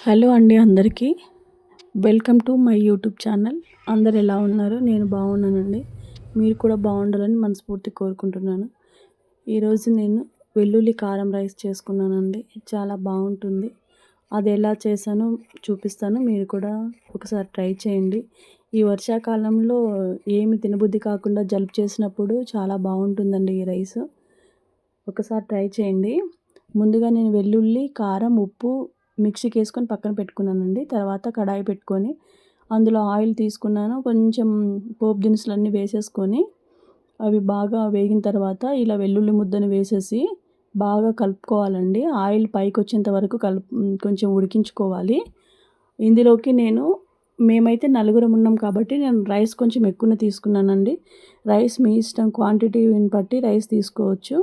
Hello అండి అందరికీ. Welcome to my YouTube channel. అందరు ఎలా ఉన్నారు? నేను బాగున్నానండి. మీరు కూడా బాగుండాలని మనస్ఫూర్తి కోరుకుంటున్నాను. ఈరోజు నేను వెల్లుల్లి కారం రైస్ చేసుకున్నానండి. చాలా బాగుంటుంది. అది ఎలా చేశానో చూపిస్తాను. మీరు కూడా ఒకసారి ట్రై చేయండి. ఈ వర్షాకాలంలో ఏమి తినబుద్ధి కాకుండా జలుపు చేసినప్పుడు చాలా బాగుంటుందండి ఈ రైస్. ఒకసారి ట్రై చేయండి. ముందుగా నేను వెల్లుల్లి కారం ఉప్పు మిక్సీకి వేసుకొని పక్కన పెట్టుకున్నానండి. తర్వాత కడాయి పెట్టుకొని అందులో ఆయిల్ తీసుకున్నాను. కొంచెం పోపు దినుసులన్నీ వేసేసుకొని అవి బాగా వేగిన తర్వాత ఇలా వెల్లుల్లి ముద్దని వేసేసి బాగా కలుపుకోవాలండి. ఆయిల్ పైకి వచ్చేంత వరకు కలుపు కొంచెం ఉడికించుకోవాలి. ఇందులోకి నేను మేమైతే నలుగురం ఉన్నాం కాబట్టి నేను రైస్ కొంచెం ఎక్కువనే తీసుకున్నానండి. రైస్ మీ ఇష్టం క్వాంటిటీని బట్టి రైస్ తీసుకోవచ్చు.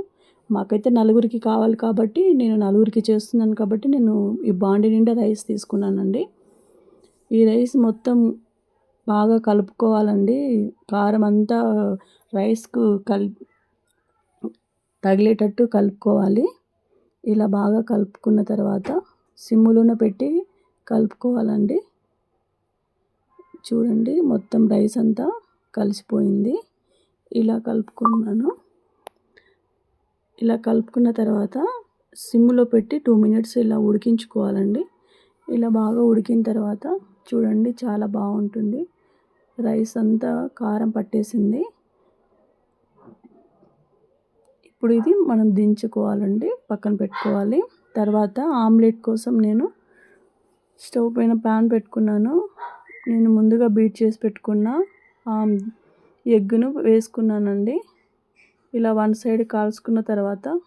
మాకైతే నలుగురికి కావాలి కాబట్టి నేను నలుగురికి చేస్తున్నాను కాబట్టి నేను ఈ బాండి నిండా రైస్ తీసుకున్నానండి. ఈ రైస్ మొత్తం బాగా కలుపుకోవాలండి. కారం అంతా రైస్కు కల్ తగిలేటట్టు కలుపుకోవాలి. ఇలా బాగా కలుపుకున్న తర్వాత సిమ్ములోనే పెట్టి కలుపుకోవాలండి. చూడండి మొత్తం రైస్ అంతా కలిసిపోయింది. ఇలా కలుపుకున్నాను. ఇలా కలుపుకున్న తర్వాత సిమ్లో పెట్టి టూ మినిట్స్ ఇలా ఉడికించుకోవాలండి. ఇలా బాగా ఉడికిన తర్వాత చూడండి చాలా బాగుంటుంది. రైస్ అంతా కారం పట్టేసింది. ఇప్పుడు ఇది మనం దించుకోవాలండి. పక్కన పెట్టుకోవాలి. తర్వాత ఆమ్లెట్ కోసం నేను స్టవ్ పైన ప్యాన్ పెట్టుకున్నాను. నేను ముందుగా బీట్ చేసి పెట్టుకున్న ఎగ్గును వేసుకున్నానండి. ఇలా వన్ సైడ్ కాల్చుకున్న తర్వాత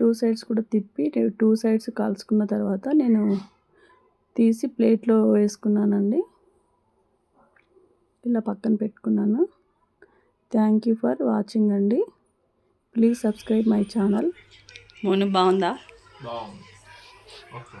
టూ సైడ్స్ కూడా తిప్పి టూ సైడ్స్ కాల్చుకున్న తర్వాత నేను తీసి ప్లేట్లో వేసుకున్నానండి. ఇలా పక్కన పెట్టుకున్నాను. థ్యాంక్ యూ ఫర్ వాచింగ్ అండి. Please subscribe my channel. Monu బాగుందా? బాగుంది. ఓకే.